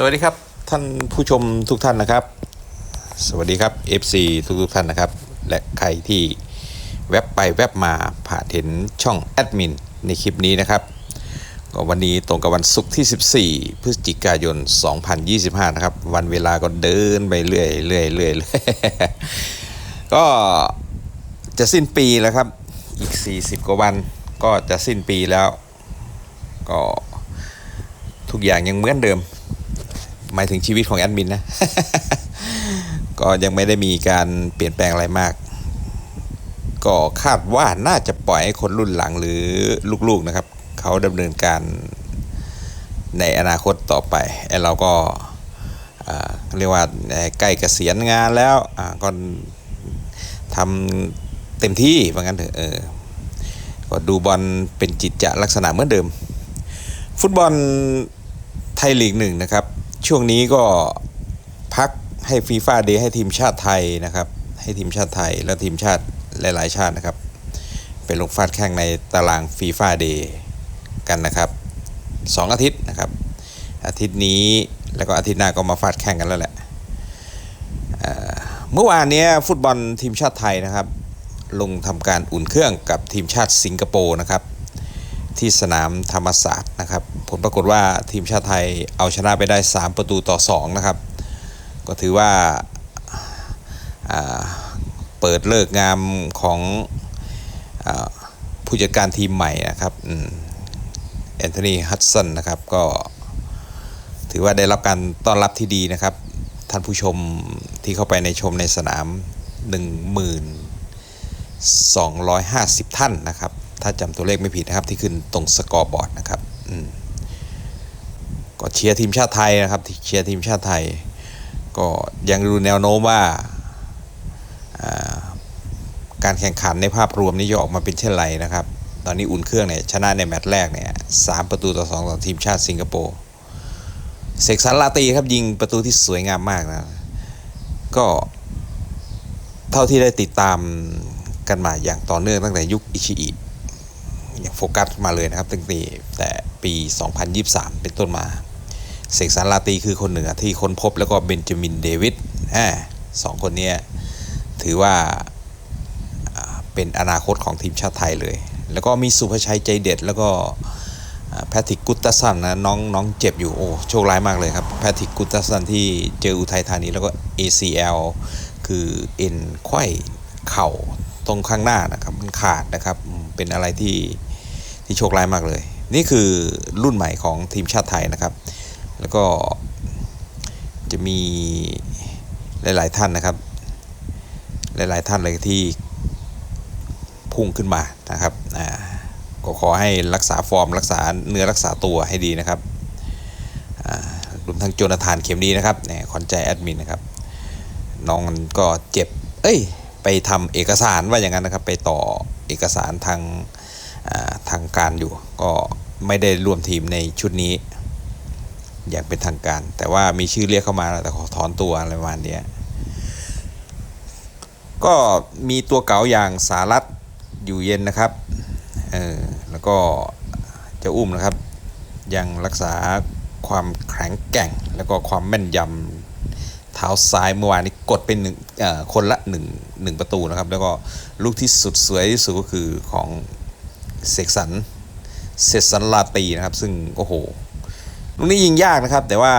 สวัสดีครับท่านผู้ชมทุกท่านนะครับ สวัสดีครับ FC ทุกทุกท่านนะครับ และใครที่แวบไปแวบมาผ่านเห็นช่องแอดมินในคลิปนี้นะครับก็วันนี้ตรงกับวันศุกร์ที่ 14 พฤศจิกายน 2025 นะครับ วันเวลาก็เดินไปเรื่อยเรื่อยเรื่อยเรื่อยก็จะสิ้นปีแล้วครับ อีก 40 กว่าวันก็จะสิ้นปีแล้ว ก็ทุกอย่างยังเหมือนเดิม หมายถึงชีวิตของแอดมินนะ ก็ยังไม่ได้มีการเปลี่ยนแปลงอะไรมาก ก็คาดว่าน่าจะปล่อยให้คนรุ่นหลังหรือลูกๆนะครับ เขาดำเนินการในอนาคตต่อไปไอ้เราก็เรียกว่าใกล้เกษียณงานแล้วก็ทำเต็มที่ว่างั้นเถอะเออก็ดูบอลเป็นจิตจะลักษณะเหมือนเดิม ฟุตบอลไทยลีกหนึ่งนะครับ ช่วงนี้ก็พักให้ฟีฟ่าเดย์ให้ทีมชาติไทยนะครับ ให้ทีมชาติไทยและทีมชาติหลาย ๆ ชาตินะครับ เป็นลงฟาดแข่งในตารางฟีฟ่าเดย์กันนะครับสองอาทิตย์นะครับ อาทิตย์นี้แล้วก็อาทิตย์หน้าก็มาฟาดแข่งกันแล้วแหละเมื่อวานนี้ฟุตบอลทีมชาติไทยนะครับ ลงทำการอุ่นเครื่องกับทีมชาติสิงคโปร์นะครับ ที่สนามธรรมศาสตร์นะครับ ผลปรากฏว่าทีมชาติไทยเอาชนะไปได้ 3 ประตูต่อ 2 นะครับ ก็ถือว่าาเปิดเลิกงามของอผู้จัดการทีมใหม่นะครับแอนโทนีฮัตสันนะครับก็ถือว่าได้รับการต้อนรับที่ดีนะครับ ท่านผู้ชมที่เข้าไปในชมในสนาม 1250 ท่านนะครับ ถ้าจำตัวเลขไม่ผิดนะครับที่ขึ้นตรงสกอร์บอร์ดนะครับก็เชียร์ทีมชาติไทยนะครับเชียร์ทีมชาติไทย ก็ยังดูแนวโน้มว่าการแข่งขันในภาพรวมนี้จะออกมาเป็นเช่นไรนะครับ ตอนนี้อุ่นเครื่องเนี่ยชนะในแมตช์แรกเนี่ยสามประตูต่อสองต่อทีมชาติสิงคโปร์เสกสรรลาตีครับยิงประตูที่สวยงามมากนะ ก็เท่าที่ได้ติดตามกันมาอย่างต่อเนื่องตั้งแต่ยุคอิชิอิ อย่างโฟกัสมาเลยนะครับตั้งแต่แต่ปี 2023 เป็นต้นมา เสกสรรลาตีคือคนหนึ่งอที่ค้นพบแล้วก็เบนจามินเดวิดอ่าสองคนนี้ถือว่าเป็นอนาคตของทีมชาติไทยเลย แล้วก็มีสุภชัยใจเด็ด แล้วก็แพทริกกุตตสันนะน้องน้องเจ็บอยู่โอ้โชคร้ายมากเลยครับแพทริกกุตตสันที่เจออุทัยธานีแล้วก็ ACL คือเอ็นไขว้เข่าตรงข้างหน้านะครับมันขาดนะครับเป็นอะไรที่ ที่โชคร้ายมากเลย นี่คือรุ่นใหม่ของทีมชาติไทยนะครับ แล้วก็จะมีหลาย ๆ ท่านนะครับ หลาย ๆ ท่านเลยที่พุ่งขึ้นมานะครับก็ขอให้รักษาฟอร์มรักษาเนื้อรักษาตัวให้ดีนะครับรวมทั้งโจนาธานเข็มดีนะครับเนี่ยขอนใจแอดมินนะครับน้องมันก็เจ็บ เอ้ย ไปทำเอกสารว่าอย่างนั้นนะครับ ไปต่อเอกสารทาง ทางการอยู่ ก็ไม่ได้ร่วมทีมในชุดนี้ อย่างเป็นทางการ แต่ว่ามีชื่อเรียกเข้ามาแต่ขอถอนตัวอะไรประมาณนี้ก็มีตัวเก๋าอย่างสารัตอยู่เย็นนะครับเออแล้วก็เจะอุ้มนะครับ ยังรักษาความแข็งแกร่ง แล้วก็ความแม่นยำเท้าซ้ายเมื่อวานนี้กดเป็นหนึ่งคนละหนึ่งหนึ่งประตูนะครับ แล้วก็ลูกที่สุดสวยที่สุดก็คือของ เสกสรรเซสันลาตีนะครับ ซึ่งโอ้โหลูกนี้ยิงยากนะครับ แต่ว่า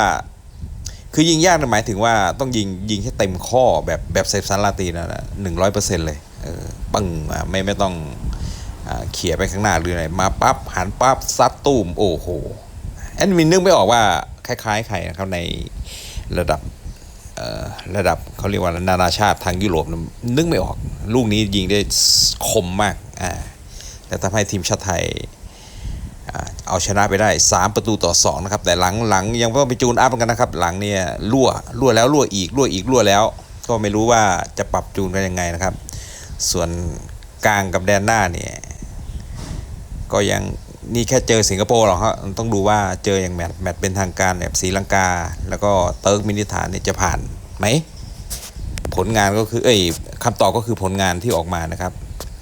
คือยิงยากนะหมายถึงว่าต้องยิงยิงให้เต็มข้อแบบแบบเซฟซันลาตีนะหนึ่งร้อยเปอร์เซ็นต์เลยเออปังไม่ไม่ต้องอเขี่ยไปข้างหน้าหรืออะไรมาปั๊บหันปั๊บซัดตูมโอ้โหแอนมินนึกไม่ออกว่าคล้ายๆใครนะครับในระดับเออระดับเขาเรียกว่านานาชาติทางยุโรปนะนึกไม่ออก ลูกนี้ยิงได้คมมากอ่า แล้วทำให้ทีมชาติไทยเอาชนะไปได้ 3 ประตูต่อ2นะครับแต่หลังหลังยังต้องไปจูนอัพกันนะครับ หลังเนี่ยรั่วรั่วแล้วรั่วอีกรั่วอีกรั่วแล้ว ก็ไม่รู้ว่าจะปรับจูนกันยังไงนะครับ ส่วนกลางกับแดนหน้าเนี่ยก็ยังนี่แค่เจอสิงคโปร์หรอกครับต้องดูว่าเจออย่างแมตช์แมตช์เป็นทางการแบบศรีลังกา แล้วก็เติร์กมินิสถานเนี่ยจะผ่านไหมผลงานก็คือเอ้ยคำตอบก็คือผลงานที่ออกมานะครับ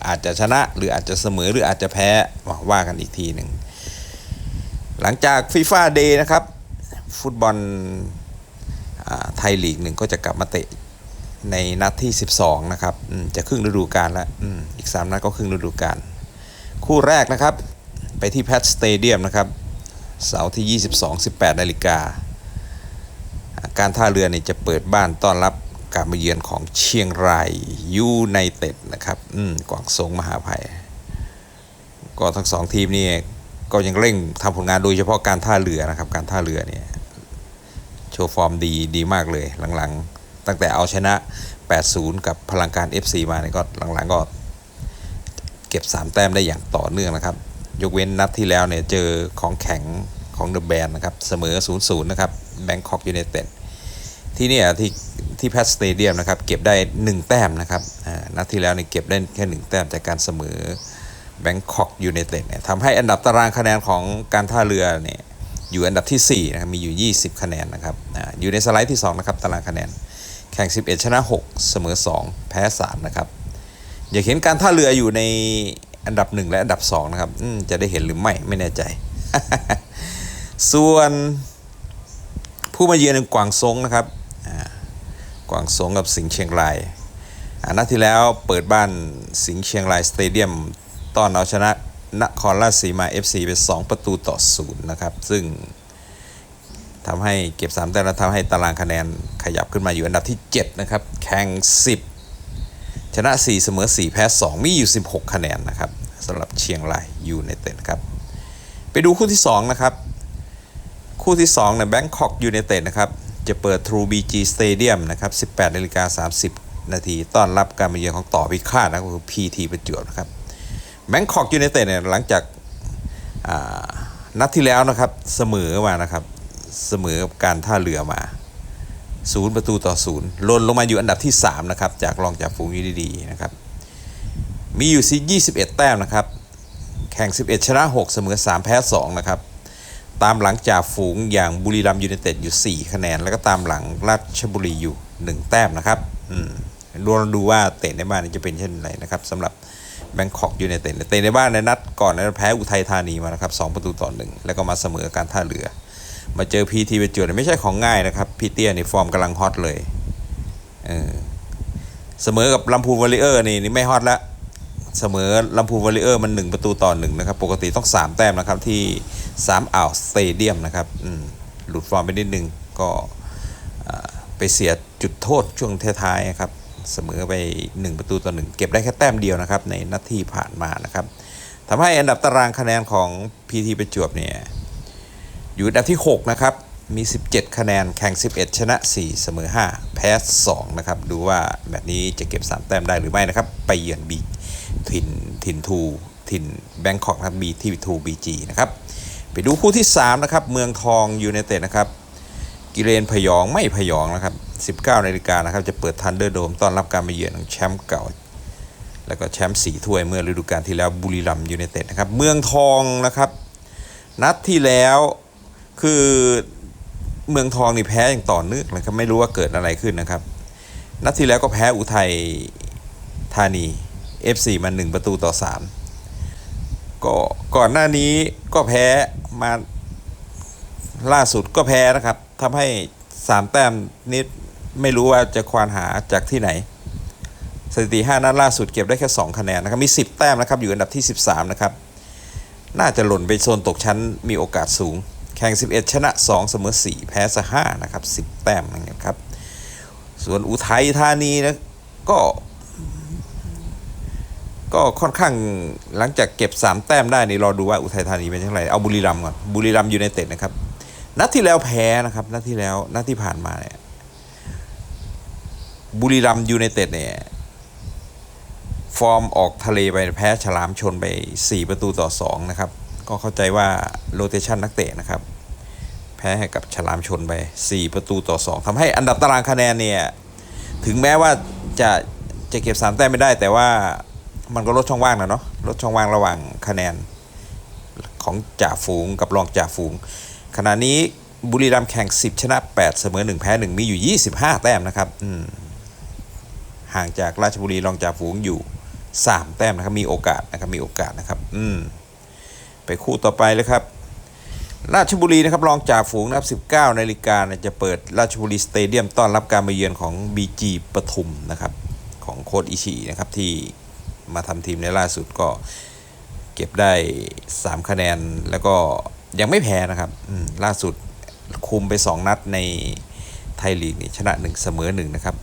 อาจจะชนะหรืออาจจะเสมอหรืออาจจะแพ้ว่ากันอีกทีหนึ่ง หลังจากฟีฟ่าเดย์นะครับ ฟุตบอลไทยลีกหนึ่งก็จะกลับมาเตะในนัดที่ 12 นะครับจะครึ่งฤดูกาลแล้วออีก 3 นัดก็ครึ่งฤดูกาลคู่แรกนะครับ ไปที่แพทสเตเดียมนะครับเสาร์ที่ 22 18นาฬิกา การท่าเรือนี่จะเปิดบ้านต้อนรับ การมาเยือนของเชียงรายยูไนเต็ดนะครับอืมกวางสงมหาภัย ก็ทั้งสองทีมนี่ก็ยังเร่งทำผลงานโดยเฉพาะการท่าเรือนะครับ การท่าเรือเนี่ยโชว์ฟอร์มดีดีมากเลยหลังๆ ตั้งแต่เอาชนะ 8-0 กับพลังการ FC มาเนี่ยก็หลังๆก็เก็บ 3 แต้มได้อย่างต่อเนื่องนะครับ ยกเว้นนัดที่แล้วเนี่ยเจอของแข็งของเดอะแบนนะครับ เสมอ 0-0 นะครับแบงคอกยูไนเต็ดที่เนี่ยที่ ที่แพทสเตเดียมนะครับเก็บได้ 1 แต้มนะครับนัดที่แล้วเนี่ยเก็บได้แค่ 1 แต้มจากการเสมอแบงคอกยูไนเต็ดเนี่ยทำให้อันดับตารางคะแนนของการท่าเรือเนี่ยอยู่อันดับที่4นะครับมีอยู่ 20 คะแนนนะครับอยู่ในสไลด์ที่ 2 นะครับตารางคะแนน แข่ง 11 ชนะ 6 เสมอ 2 แพ้ 3 นะครับอยากเห็นการท่าเรืออยู่ในอันดับ 1 และอันดับ 2 นะครับจะได้เห็นหรือไม่ไม่แน่ใจ ส่วนผู้มาเยือนกวางซงนะครับ กวางซงกับสิงห์เชียงรายอ่านัดที่แล้วเปิดบ้านสิงห์เชียงรายสเตเดียมต้อนเอาชนะนครราชสีมา FC ไป 2 ประตูต่อศูนย์นะครับ ซึ่งทำให้เก็บ 3 แต้มแล้วทำให้ตารางคะแนนขยับขึ้นมาอยู่อันดับที่ 7 นะครับ แข่ง 10 ชนะ 4 เสมอ 4 แพ้ 2 มีอยู่ 16 คะแนนนะครับสำหรับเชียงรายยูไนเต็ดครับ ไปดูคู่ที่ 2 นะครับ คู่ที่2เนี่ยแบงคอกยูไนเต็ดนะครับ จะเปิด True BG Stadium นะครับ 18นาฬิกา30 นาที ต้อนรับการมาเยือนของต่อพิฆาตนะครับคือ PT ประจวบนะครับแบงคอกยูไนเต็ดเนี่ยหลังจากานัดที่แล้วนะครับเสมอมานะครับเสมอกับการท่าเรือมาศูนย์ประตูต่อศูนย์ลนลงมาอยู่อันดับที่ 3 นะครับ จากรองจากฝูงยูดีๆนะครับ มีอยู่21 แต้มนะครับ แข่ง 11 ชนะ 6 เสมอ 3 แพ้ 2 นะครับ ตามหลังจากฝูงอย่างบุรีรัมย์ยูไนเต็ดอยู่ 4 คะแนน แล้วก็ตามหลังราชบุรีอยู่ 1 แต้มนะครับดูดูว่าเตะในบ้านนี่จะเป็นเช่นไรนะครับสำหรับแบงคอกยูไนเต็ดเตะในบ้านในนัดก่อนนั้นแพ้อุทัยธานีมานะครับ2ประตูต่อ1แล้วก็มาเสมอการท่าเรือ มาเจอพีทีไปจวดไม่ใช่ของง่ายนะครับพีเตียนี่ฟอร์มกำลังฮอตเลยเออเสมอกับลำพูนวอลเลเยอร์นี่นี่ไม่ฮอตละเสมอลำพูนวอลเลเยอร์มัน 1 ประตูต่อหนึ่งนะครับ ปกติต้อง 3 แต้มนะครับที่ 3อ่าวสเตเดียมนะครับหลุดฟอร์มไปนิดนึงก็ไปเสียจุดโทษช่วงท้ายๆครับเสมอไป 1 ประตูต่อหนึ่งเก็บได้แค่แต้มเดียวนะครับ ในนัดที่ผ่านมานะครับทำให้อันดับตารางคะแนนของ PT ประจวบเนี่ยอยู่อันดับที่ 6 นะครับ มี 17 คะแนนแข่ง 11 ชนะ 4 เสมอ 5 แพ้ 2 นะครับ ดูว่าแบบนี้จะเก็บ 3 แต้มได้หรือไม่นะครับ ไปเยือนบีถิ่นถิ่นทูถิ่นแบงคอกนะครับบีที่ทูบีจีนะครับ ไปดูคู่ที่ 3 นะครับ เมืองทองยูไนเต็ดนะครับ กิเลนพยองไม่พยองนะครับ 19นาฬิกานะครับ จะเปิดทันเดอร์โดมต้อนรับการมาเยือนของแชมป์เก่า แล้วก็แชมป์สี่ถ้วยเมื่อฤดูกาลที่แล้วบุรีรัมย์ยูไนเต็ดนะครับ เมืองทองนะครับ นัดที่แล้วคือเมืองทองนี่แพ้อย่างต่อเนื่องเลยครับไม่รู้ว่าเกิดอะไรขึ้นนะครับ นัดที่แล้วก็แพ้อุทัยธานี FC มา1ประตูต่อ 3 ก็ก่อนหน้านี้ก็แพ้มาล่าสุดก็แพ้นะครับทำให้3แต้มนี้ไม่รู้ว่าจะควานหาจากที่ไหน สถิติ 5 นัดล่าสุดเก็บได้แค่ 2 คะแนนนะครับ มี 10 แต้มนะครับ อยู่อันดับที่ 13 นะครับ น่าจะหล่นไปโซนตกชั้นมีโอกาสสูง แข่ง 11 ชนะ 2 เสมอ 4 แพ้ซะ5นะครับ 10 แต้มนะครับ ส่วนอุทัยธานีนะก็ ก็ค่อนข้างหลังจากเก็บ 3 แต้มได้นี่รอดูว่าอุทัยธานีเป็นยังไงเอาบุรีรัมย์ก่อนบุรีรัมย์ยูไนเต็ดนะครับนัดที่แล้วแพ้นะครับนัดที่แล้วนัดที่ผ่านมาเนี่ยบุรีรัมย์ยูไนเต็ดเนี่ยฟอร์มออกทะเลไปแพ้ฉลามชนไป 4 ประตูต่อ 2 นะครับ ก็เข้าใจว่าโรเตชันนักเตะนะครับ แพ้ให้กับฉลามชนไป 4 ประตูต่อ 2ทำให้อันดับตารางคะแนนเนี่ย ถึงแม้ว่าจะจะเก็บ 3 แต้มไม่ได้แต่ว่า มันก็ลดช่องว่างนะเนาะลดช่องว่างระหว่างคะแนนของจ่าฝูงกับรองจ่าฝูง ขณะนี้บุรีรัมย์แข่ง 10 ชนะ 8 เสมอ 1 แพ้ 1 มีอยู่ 25 แต้มนะครับอืมห่างจากราชบุรีรองจ่าฝูงอยู่สามแต้มนะครับมีโอกาสนะครับมีโอกาสนะครับอืมไปคู่ต่อไปเลยครับ ราชบุรีนะครับรองจ่าฝูงนะครับ19นาฬิกาจะเปิดราชบุรีสเตเดียมต้อนรับการมาเยือนของ BG ปทุมนะครับของโค้ดอิชินะครับที่ มาทำทีมในล่าสุดก็เก็บได้ 3 คะแนน แล้วก็ยังไม่แพ้นะครับล่าสุดคุมไป 2 นัดในไทยลีกนี่ชนะ 1 เสมอ 1 นะครับ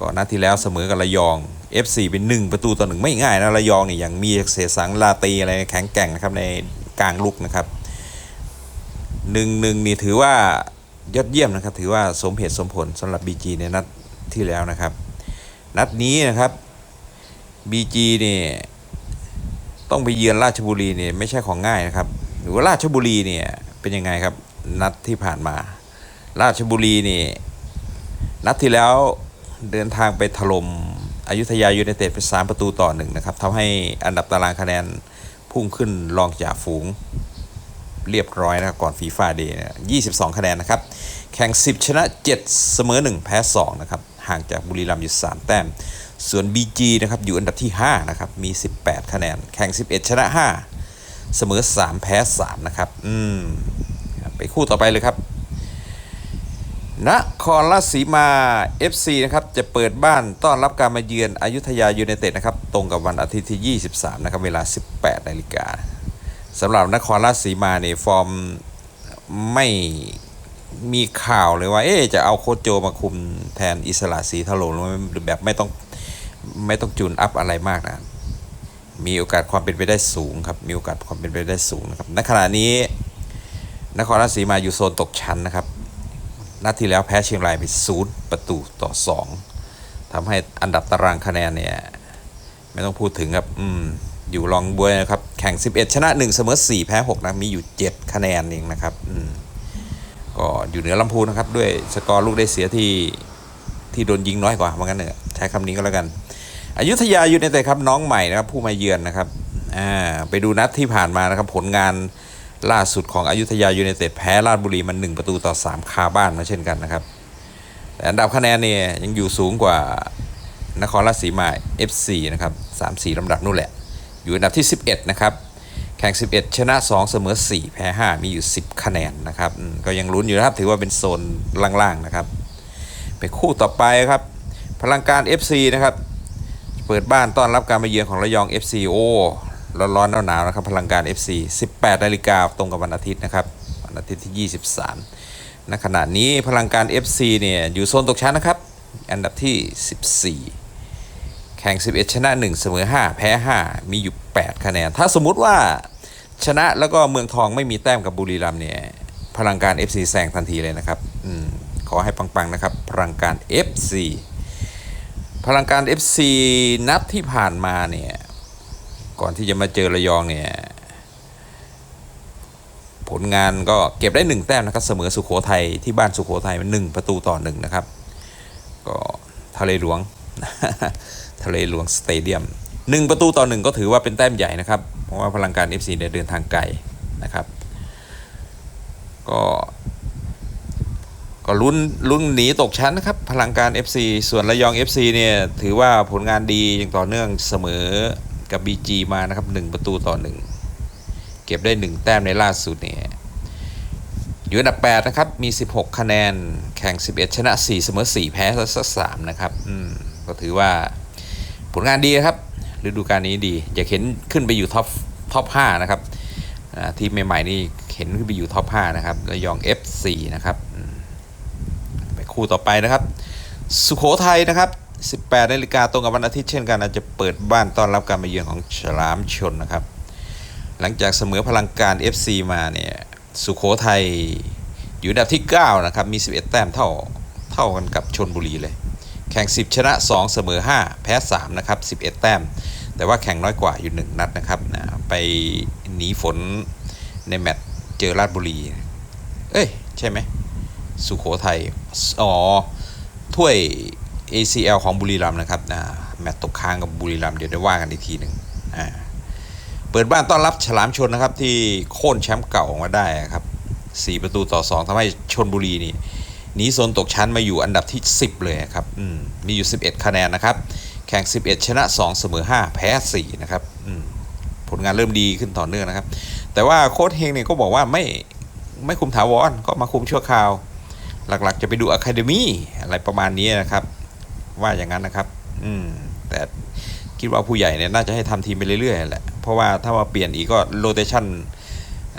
ก็นัดที่แล้วเสมอกับระยอง FC เป็น 1 ประตูต่อหนึ่งไม่ง่ายนะระยองนี่ยังมีเสสังลาตีอะไรแข็งแกร่งนะครับในกลางลุกนะครับหนึ่งหนึ่งนี่ถือว่ายอดเยี่ยมนะครับ ถือว่าสมเหตุสมผลสำหรับ BG ในนัดที่แล้วนะครับ นัดนี้นะครับ BG เนี่ยต้องไปเยือนราชบุรีเนี่ยไม่ใช่ของง่ายนะครับ หรือว่าราชบุรีเนี่ยเป็นยังไงครับ นัดที่ผ่านมา ราชบุรีนี่นัดที่แล้วเดินทางไปถล่มอยุธยายูไนเต็ดไปสามประตูต่อหนึ่งนะครับทำให้อันดับตารางคะแนนพุ่งขึ้นรองจากฝูงเรียบร้อยนะครับก่อนฟีฟ่าเดย์เนี่ย22คะแนนนะครับ แข่ง 10 ชนะ 7 เสมอ 1 แพ้ 2 นะครับ ห่างจากบุรีรัมย์อยู่ 3 แต้ม ส่วน BG นะครับอยู่อันดับที่ 5 นะครับ มี 18 คะแนน แข่ง 11 ชนะ 5 เสมอ 3 แพ้ 3 นะครับ อืม ไปคู่ต่อไปเลยครับนครราชสีมา FC นะครับ จะเปิดบ้านต้อนรับการมาเยือนอยุธยายูไนเต็ดนะครับ ตรงกับวันอาทิตย์ที่ 23 นะครับ เวลา 18 นาฬิกาสำหรับนครราชสีมาเนี่ยฟอร์มไม่มีข่าวเลยว่า เอ๊จะเอาโคโจมาคุมแทนอิสระศรีทะโลหรือแบบไม่ต้อง ไม่ต้องจูนอัพอะไรมากนะ มีโอกาสความเป็นไปได้สูงครับ มีโอกาสความเป็นไปได้สูงนะครับณขณะนี้ นครราชสีมาอยู่โซนตกชั้นนะครับ นัดที่แล้วแพ้เชียงรายไปศูนย์ประตูต่อสองทำให้อันดับตารางคะแนนเนี่ย ไม่ต้องพูดถึงครับ อืม อยู่รองบวยนะครับ แข่ง 11 ชนะ 1 เสมอ 4 แพ้ 6 นะ มีอยู่ 7 คะแนนเองนะครับ อืม ก็อยู่เหนือลำพูนนะครับ ด้วยสกอร์ลูกได้เสียที่ที่โดนยิงน้อยกว่าเหมือนกันเนอะใช้คำนี้ก็แล้วกัน อยุธยายูไนเต็ดครับน้องใหม่นะครับผู้มาเยือนนะครับอ่าไปดูนัดที่ผ่านมานะครับผลงานล่าสุดของอยุธยายูไนเต็ดแพ้ราชบุรีมัน1ประตูต่อ 3 คาบ้านมาเช่นกันนะครับแต่อันดับคะแนนเนี่ยยังอยู่สูงกว่านครราชสีมา FC นะครับ3-4ลำดับนู่นแหละ อยู่อันดับที่ 11 นะครับ แข่ง 11 ชนะ 2 เสมอ 4 แพ้ 5 มีอยู่ 10 คะแนนนะครับ ก็ยังลุ้นอยู่นะครับ ถือว่าเป็นโซนล่างๆนะครับ ไปคู่ต่อไปครับ พลังการ FC นะครับ เปิดบ้านต้อนรับการมาเยือนของระยอง FC โอ้ร้อนๆหนาวๆนะครับพลังการ FC 18นาฬิกาตรงกับวันอาทิตย์นะครับวันอาทิตย์ที่ 23ณขณะนี้พลังการ FC เนี่ยอยู่โซนตกชั้นนะครับ อันดับที่ 14 แข่ง 11 ชนะ 1 เสมอ 5 แพ้ 5 มีอยู่ 8 คะแนน ถ้าสมมุติว่าชนะแล้วก็เมืองทองไม่มีแต้มกับบุรีรัมย์เนี่ยพลังการ FC แซงทันทีเลยนะครับอขอให้ปังๆนะครับพลังการ FC พลังการ FC นัดที่ผ่านมาเนี่ยก่อนที่จะมาเจอระยองเนี่ยผลงานก็เก็บได้หนึ่งแต้มนะครับเสมอสุโขทัยที่บ้านสุโขทัยมันหนึ่งประตูต่อหนึ่งนะครับ ก็ทะเลหลวงทะเลหลวงสเตเดียมหนึ่งประตูต่อหนึ่งก็ถือว่าเป็นแต้มใหญ่นะครับ เพราะว่าพลังการ FC เนี่ยเดินทางไกลนะครับ ก็ ก็ลุ้นลุ้นหนีตกชั้นนะครับ พลังการ FC ส่วนระยอง FC เนี่ยถือว่าผลงานดีอย่างต่อเนื่องเสมอกับ BG มานะครับหนึ่งประตูต่อหนึ่งเก็บได้หนึ่งแต้มในล่าสุดเนี่ยอยู่อันดับ8นะครับ มี 16 คะแนน แข่ง 11 ชนะ 4 เสมอ 4 แพ้สักสามนะครับ อืม ก็ถือว่าผลงานดีนะครับ ฤดูกาลนี้ดี อยากเห็นขึ้นไปอยู่ท็อป ท็อป 5 นะครับ ทีมใหม่ ๆ นี่เห็นขึ้นไปอยู่ท็อป 5 นะครับระยอง F4 นะครับ คู่ต่อไปนะครับ สุโขทัยนะครับ 18นาฬิกาตรงกับวันอาทิตย์เช่นกันอาจจะเปิดบ้านต้อนรับการมาเยือนของฉลามชนนะครับ หลังจากเสมอพลังการ FC มาเนี่ยสุโขทัยอยู่อันดับที่ 9 นะครับ มี 11 แต้มเท่าเท่ากันกับชนบุรีเลย แข่ง 10 ชนะ 2 เสมอ 5 แพ้ 3 นะครับ 11 แต้ม แต่ว่าแข่งน้อยกว่าอยู่ 1 นัดนะครับนะไปหนีฝนในแมตช์เจอราชบุรี เอ้ย ใช่ไหม สุโขทัยอ๋อถ้วย ACL ของบุรีรัมย์นะครับนะแมตช์ตกค้างกับบุรีรัมย์เดี๋ยวได้ว่ากันอีกทีหนึ่งอ่าเปิดบ้านต้อนรับฉลามชนนะครับที่โค่นแชมป์เก่าออกมาได้ครับ 4 ประตูต่อ 2ทำให้ชนบุรีนี่หนีโซนตกชั้นมาอยู่อันดับที่ 10 เลยครับอืมมีอยู่ 11 คะแนนนะครับ แข่ง 11 ชนะ 2 เสมอ 5 แพ้ 4 นะครับอืมผลงานเริ่มดีขึ้นต่อเนื่องนะครับ แต่ว่าโค้ชเฮงเนี่ยก็บอกว่าไม่ไม่คุมถาวรก็มาคุมชั่วคราว หลักๆ จะไปดูอะคาเดมี่อะไรประมาณนี้นะครับ ว่าอย่างนั้นนะครับ อืม แต่คิดว่าผู้ใหญ่เนี่ยน่าจะให้ทำทีมไปเรื่อยๆแหละ เพราะว่าถ้ามาเปลี่ยนอีกก็โรเตชัน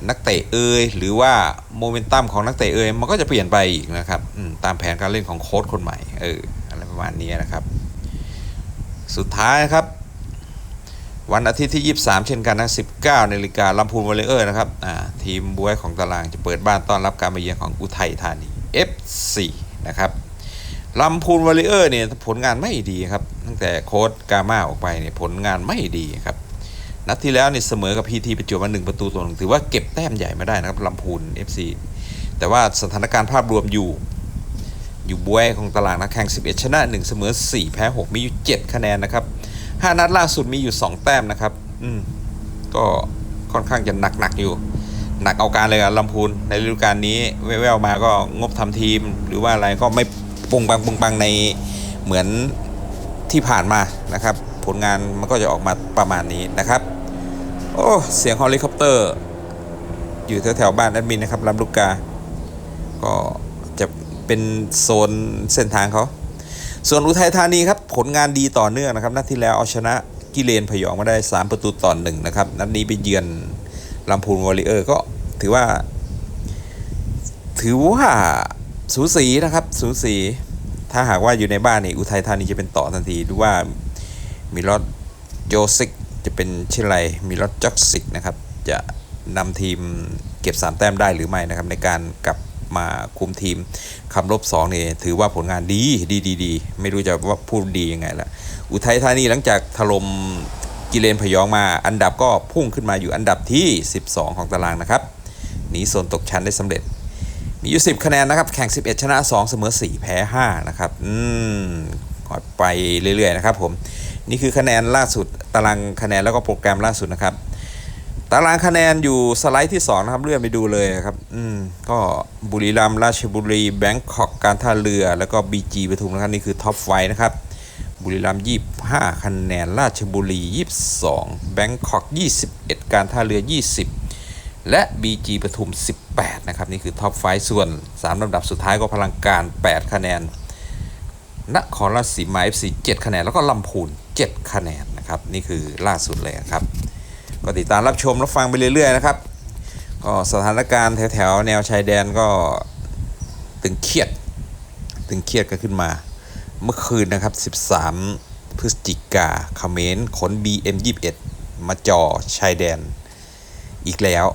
นักเตะเอยหรือว่าโมเมนตัมของนักเตะเอยมันก็จะเปลี่ยนไปอีกนะครับตามแผนการเล่นของโค้ชคนใหม่เอออะไรประมาณนี้นะครับ สุดท้ายนะครับ วันอาทิตย์ที่ 23 เช่นกันนะ19นาฬิกาลำพูนวอลเลเยอร์นะครับทีมบวยของตารางจะเปิดบ้านต้อนรับการมาเยือนของอุทัยธานี FC นะครับลำพูนวอลเลเยอร์เนี่ยผลงานไม่ดีครับ ตั้งแต่โค้ดกามาออกไปเนี่ยผลงานไม่ดีครับ นัดที่แล้วเนี่ยเสมอกับพีทีประจวบมาหนึ่งประตูต่อหนึ่งถือว่าเก็บแต้มใหญ่ไม่ได้นะครับลำพูน FC แต่ว่าสถานการณ์ภาพรวมอยู่ อยู่บวยของตารางนะแข่ง 11 ชนะ 1 เสมอ 4 แพ้ 6 มีอยู่ 7 คะแนนนะครับ 5 นัดล่าสุดมีอยู่ 2 แต้มนะครับ อืมก็ค่อนข้างจะหนักๆอยู่ หนักเอาการเลยอะลำพูนในฤดูกาลนี้แว่วๆมาก็งบทำทีมหรือว่าอะไรก็ไม่ปุงปังปุงปังในเหมือนที่ผ่านมานะครับ ผลงานมันก็จะออกมาประมาณนี้นะครับ โอ้ เสียงเฮลิคอปเตอร์ อยู่แถวๆบ้านแอดมินนะครับลำลูกกา ก็จะเป็นโซนเส้นทางเขาส่วนอุทัยธานีครับผลงานดีต่อเนื่องนะครับ นัดที่แล้วเอาชนะกิเลนพยองมาได้ 3 ประตูต่อหนึ่งนะครับ นัดนี้ไปเยือน ลำพูนวอลเลเยอร์ก็ถือว่า ถือว่าสูสีนะครับ สูสี ถ้าหากว่าอยู่ในบ้านนี่อุทัยธานีจะเป็นต่อทันทีดูว่ามีรถโจซิกจะเป็นเช่นไรมีรถจ็อกซิกนะครับ จะนำทีมเก็บ 3 แต้มได้หรือไม่นะครับ ในการกลับมาคุมทีมคำลบ2นี่ถือว่าผลงานดีดีดีดีไม่รู้จะว่าพูดดียังไงละอุทัยธานีหลังจากถล่ม กิเลนพยองมา อันดับก็พุ่งขึ้นมาอยู่อันดับที่ 12 ของตารางนะครับหนีโซนตกชั้นได้สำเร็จ มีอยู่ 10 คะแนนนะครับ แข่ง 11 ชนะ 2 เสมอ 4 แพ้ 5 นะครับ อืมขอไปเรื่อยๆนะครับผม นี่คือคะแนนล่าสุด ตารางคะแนนแล้วก็โปรแกรมล่าสุดนะครับ ตารางคะแนนอยู่สไลด์ที่ 2 นะครับ เลื่อนไปดูเลยครับ อืม ก็บุรีรัมย์ราชบุรี แบงคอก การท่าเรือ แล้วก็บีจีปทุมนะครับ นี่คือท็อปไฟนะครับ บุรีรัมย์25คะแนน ราชบุรี22แบงคอก21การท่าเรือ20และ BG ปทุม 18 นะครับ นี่คือท็อปไฟส่วน 3ลำดับสุดท้ายก็พลังการ 8 คะแนนนครราชสีมา FC 7คะแนน แล้วก็ลำพูน 7 คะแนนนะครับ นี่คือล่าสุดเลยครับ ก็ติดตามรับชม รับฟังไปเรื่อย ๆ นะครับ ก็สถานการณ์แถว ๆ แนวชายแดนก็ ตึงเครียด ตึงเครียดกันขึ้นมา เมื่อคืนนะครับ 13 พฤศจิกาเขมรขน BM21 มาจ่อชายแดนอีกแล้ว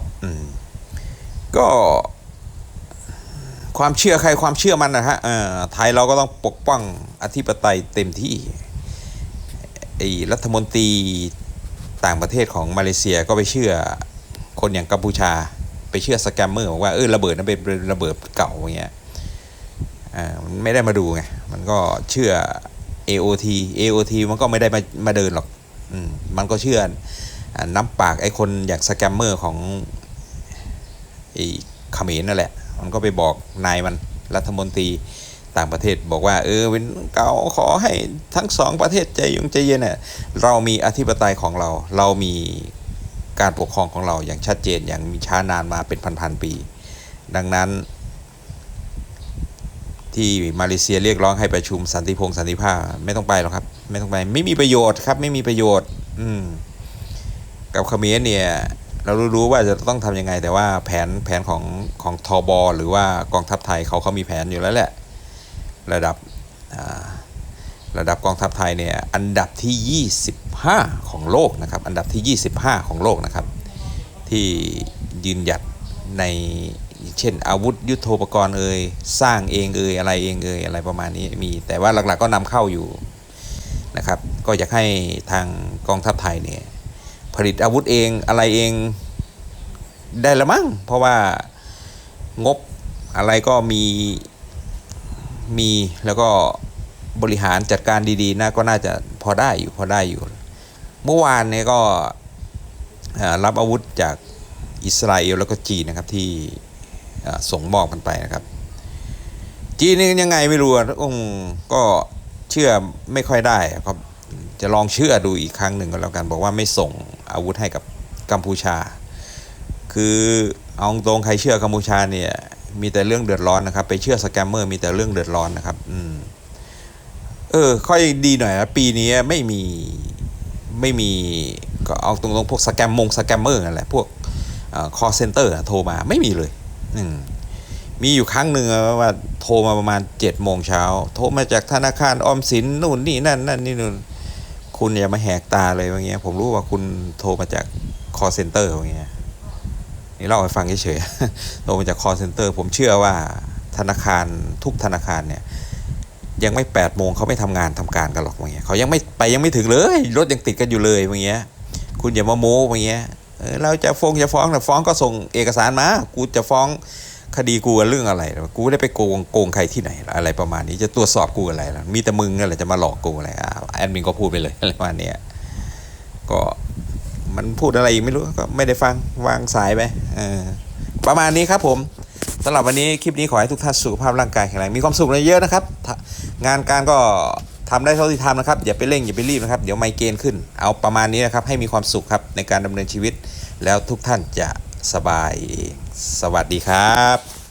ก็ความเชื่อใครความเชื่อมันนะฮะอ่อไทยเราก็ต้องปกป้องอธิปไตยเต็มที่ไอ้รัฐมนตรีต่างประเทศของมาเลเซียก็ไปเชื่อคนอย่างกัมพูชา ไปเชื่อสแกมเมอร์บอกว่าเออระเบิดนั้นเป็นระเบิดเก่าอย่างเงี้ย มันไม่ได้มาดูไง มันก็เชื่อ AOT AOT มันก็ไม่ได้มามาเดินหรอกอมมันก็เชื่ออน้ำปากไอ้คนอย่างสแกมเมอร์ของไอ้เขมรนั่นแหละ มันก็ไปบอกนายมันรัฐมนตรีต่างประเทศบอกว่า เออเป็นเก่าขอให้ทั้งสองประเทศใจยงใจเย็นเนี่ยเรามีอธิปไตยของเรา เรามีการปกครองของเราอย่างชัดเจนอย่างมีช้านานมาเป็นพันๆปี ดังนั้น ที่มาเลเซียเรียกร้องให้ประชุมสันติพงษ์สันติภาพไม่ต้องไปหรอกครับ ไม่ต้องไปไม่มีประโยชน์ครับ ไม่มีประโยชน์ อืมกับเขมรเนี่ย เรารู้ว่าจะต้องทำยังไง แต่ว่าแผนแผนของของทอบอหรือว่ากองทัพไทยเขาเขามีแผนอยู่แล้วแหละ ระดับระดับกองทัพไทยเนี่ยอันดับที่ 25 ของโลกนะครับ อันดับที่ 25 ของโลกนะครับ ที่ยืนหยัดใน เช่น อาวุธยุโทโธปกรณ์เอ่ยสร้างเองเอ่ยอะไรเองเอ่ยอะไรประมาณนี้มี แต่ว่าหลักๆก็นำเข้าอยู่นะครับ ก็อยากให้ทางกองทัพไทยเนี่ยผลิตอาวุธเองอะไรเองได้ละมั้งเพราะว่างบอะไรก็มีมีแล้วก็บริหารจัดการดีๆนะก็น่าจะพอได้อยู่พอได้อยู่ เมื่อวานเนี่ยก็รับอาวุธจากอิสราเอลแล้วก็จีนนะครับที่ ส่งมอบกันไปนะครับ จีนนี่ยังไงไม่รู้อะอืมก็เชื่อไม่ค่อยได้ครับจะลองเชื่อดูอีกครั้งหนึ่งก็แล้วกัน บอกว่าไม่ส่งอาวุธให้กับกัมพูชา คือเอาตรงใครเชื่อกัมพูชาเนี่ยมีแต่เรื่องเดือดร้อนนะครับ ไปเชื่อสแกมเมอร์มีแต่เรื่องเดือดร้อนนะครับ อืม เออ ค่อยดีหน่อยนะปีนี้ไม่มีไม่มีก็เอาตรงๆพวกสแกมมงสแกมเมอร์นั่นแหละพวกคอเซ็นเตอร์โทรมาไม่มีเลย อืมมีอยู่ครั้งหนึ่งว่าโทรมาประมาณเจ็ดโมงเช้าโทรมาจากธนาคารออมสินนู่นนี่นั่นนั่นนี่นู่นคุณอย่ามาแหกตาเลยว่างเงี้ย ผมรู้ว่าคุณโทรมาจากคอเซ็นเตอร์ว่างเงี้ยนี่เล่าให้ฟังเฉยๆโทรมาจากคอเซ็นเตอร์ผมเชื่อว่าธนาคารทุกธนาคารเนี่ย ยังไม่แปดโมงเขาไม่ทำงานทำการกันหรอกว่างเงี้ยเขายังไม่ไปยังไม่ถึงเลย รถยังติดกันอยู่เลยว่างเงี้ย คุณอย่ามาโม้ว่างเงี้ย เออเราจะฟ้องจะฟ้องแต่ฟ้องก็ส่งเอกสารมา กูจะฟ้องคดีกูเรื่องอะไร กูได้ไปโกงโกงใครที่ไหน อะไรประมาณนี้จะตรวจสอบกูอะไรล่ะมีแต่มึงนั่นแหละจะมาหลอกกูอะไรอะแอดมินก็พูดไปเลยอะไรประมาณเนี้ยก็มันพูดอะไรอีกไม่รู้ก็ไม่ได้ฟังวางสายไปเออประมาณนี้ครับผมสำหรับวันนี้คลิปนี้ขอให้ทุกท่านสุขภาพร่างกายแข็งแรงมีความสุขเยอะๆนะครับ งานการก็ ทำได้เท่าที่ทำนะครับ อย่าไปเร่งอย่าไปรีบนะครับ เดี๋ยวไมเกรนขึ้น เอาประมาณนี้นะครับ ให้มีความสุขครับในการดำเนินชีวิต แล้วทุกท่านจะสบายเอง สวัสดีครับ